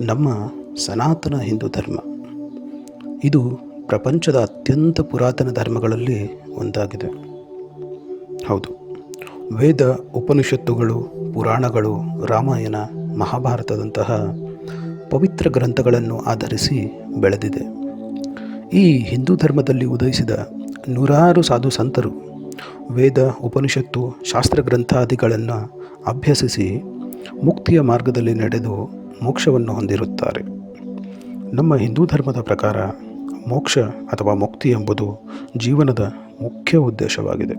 ನಮ್ಮ ಸನಾತನ ಹಿಂದೂ ಧರ್ಮ. ಇದು ಪ್ರಪಂಚದ ಅತ್ಯಂತ ಪುರಾತನ ಧರ್ಮಗಳಲ್ಲಿ ಒಂದಾಗಿದೆ. ಹೌದು, ವೇದ, ಉಪನಿಷತ್ತುಗಳು, ಪುರಾಣಗಳು, ರಾಮಾಯಣ, ಮಹಾಭಾರತದಂತಹ ಪವಿತ್ರ ಗ್ರಂಥಗಳನ್ನು ಆಧರಿಸಿ ಬೆಳೆದಿದೆ. ಈ ಹಿಂದೂ ಧರ್ಮದಲ್ಲಿ ಉದಯಿಸಿದ ನೂರಾರು ಸಾಧು ಸಂತರು ವೇದ, ಉಪನಿಷತ್ತು, ಶಾಸ್ತ್ರ ಗ್ರಂಥಾದಿಗಳನ್ನು ಅಭ್ಯಸಿಸಿ ಮುಕ್ತಿಯ ಮಾರ್ಗದಲ್ಲಿ ನಡೆದು ಮೋಕ್ಷವನ್ನು ಹೊಂದಿರುತ್ತಾರೆ. ನಮ್ಮ ಹಿಂದೂ ಧರ್ಮದ ಪ್ರಕಾರ ಮೋಕ್ಷ ಅಥವಾ ಮುಕ್ತಿ ಎಂಬುದು ಜೀವನದ ಮುಖ್ಯ ಉದ್ದೇಶವಾಗಿದೆ.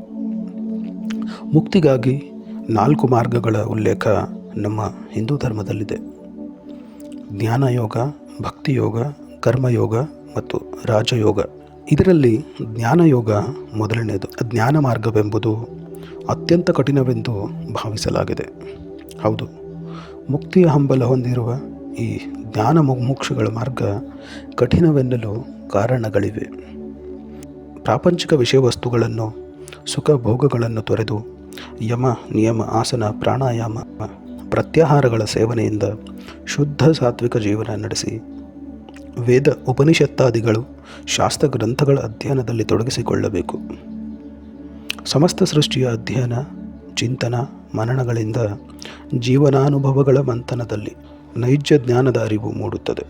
ಮುಕ್ತಿಗಾಗಿ ನಾಲ್ಕು ಮಾರ್ಗಗಳ ಉಲ್ಲೇಖ ನಮ್ಮ ಹಿಂದೂ ಧರ್ಮದಲ್ಲಿದೆ. ಜ್ಞಾನಯೋಗ, ಭಕ್ತಿಯೋಗ, ಕರ್ಮಯೋಗ ಮತ್ತು ರಾಜಯೋಗ. ಇದರಲ್ಲಿ ಜ್ಞಾನಯೋಗ ಮೊದಲನೆಯದು. ಜ್ಞಾನ ಮಾರ್ಗವೆಂಬುದು ಅತ್ಯಂತ ಕಠಿಣವೆಂದು ಭಾವಿಸಲಾಗಿದೆ. ಹೌದು. ಮುಕ್ತಿಯ ಹಂಬಲ ಹೊಂದಿರುವ ಈ ಜ್ಞಾನ ಮುಮುಕ್ಷುಗಳ ಮಾರ್ಗ ಕಠಿಣವೆನ್ನಲು ಕಾರಣಗಳಿವೆ. ಪ್ರಾಪಂಚಿಕ ವಿಷಯ ವಸ್ತುಗಳನ್ನು ಸುಖ ಭೋಗಗಳನ್ನು ತೊರೆದು ಯಮ, ನಿಯಮ, ಆಸನ, ಪ್ರಾಣಾಯಾಮ, ಪ್ರತ್ಯಾಹಾರಗಳ ಸೇವನೆಯಿಂದ ಶುದ್ಧ ಸಾತ್ವಿಕ ಜೀವನ ನಡೆಸಿ ವೇದ ಉಪನಿಷತ್ತಾದಿಗಳು ಶಾಸ್ತ್ರ ಗ್ರಂಥಗಳ ಅಧ್ಯಯನದಲ್ಲಿ ತೊಡಗಿಸಿಕೊಳ್ಳಬೇಕು. ಸಮಸ್ತ ಸೃಷ್ಟಿಯ ಅಧ್ಯಯನ, ಚಿಂತನ, ಮನನಗಳಿಂದ ಜೀವನಾನುಭವಗಳ ಮಂಥನದಲ್ಲಿ ನೈಜ ಜ್ಞಾನದ ಅರಿವು ಮೂಡುತ್ತದೆ.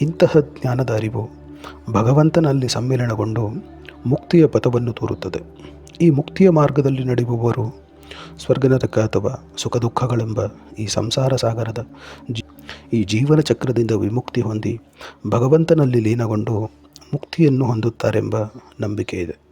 ಇಂತಹ ಜ್ಞಾನದ ಅರಿವು ಭಗವಂತನಲ್ಲಿ ಸಮ್ಮಿಲನಗೊಂಡು ಮುಕ್ತಿಯ ಪಥವನ್ನು ತೋರುತ್ತದೆ. ಈ ಮುಕ್ತಿಯ ಮಾರ್ಗದಲ್ಲಿ ನಡೆಯುವವರು ಸ್ವರ್ಗನರಕ ಅಥವಾ ಸುಖ ದುಃಖಗಳೆಂಬ ಈ ಸಂಸಾರ ಸಾಗರದ ಈ ಜೀವನ ಚಕ್ರದಿಂದ ವಿಮುಕ್ತಿ ಹೊಂದಿ ಭಗವಂತನಲ್ಲಿ ಲೀನಗೊಂಡು ಮುಕ್ತಿಯನ್ನು ಹೊಂದುತ್ತಾರೆಂಬ ನಂಬಿಕೆ ಇದೆ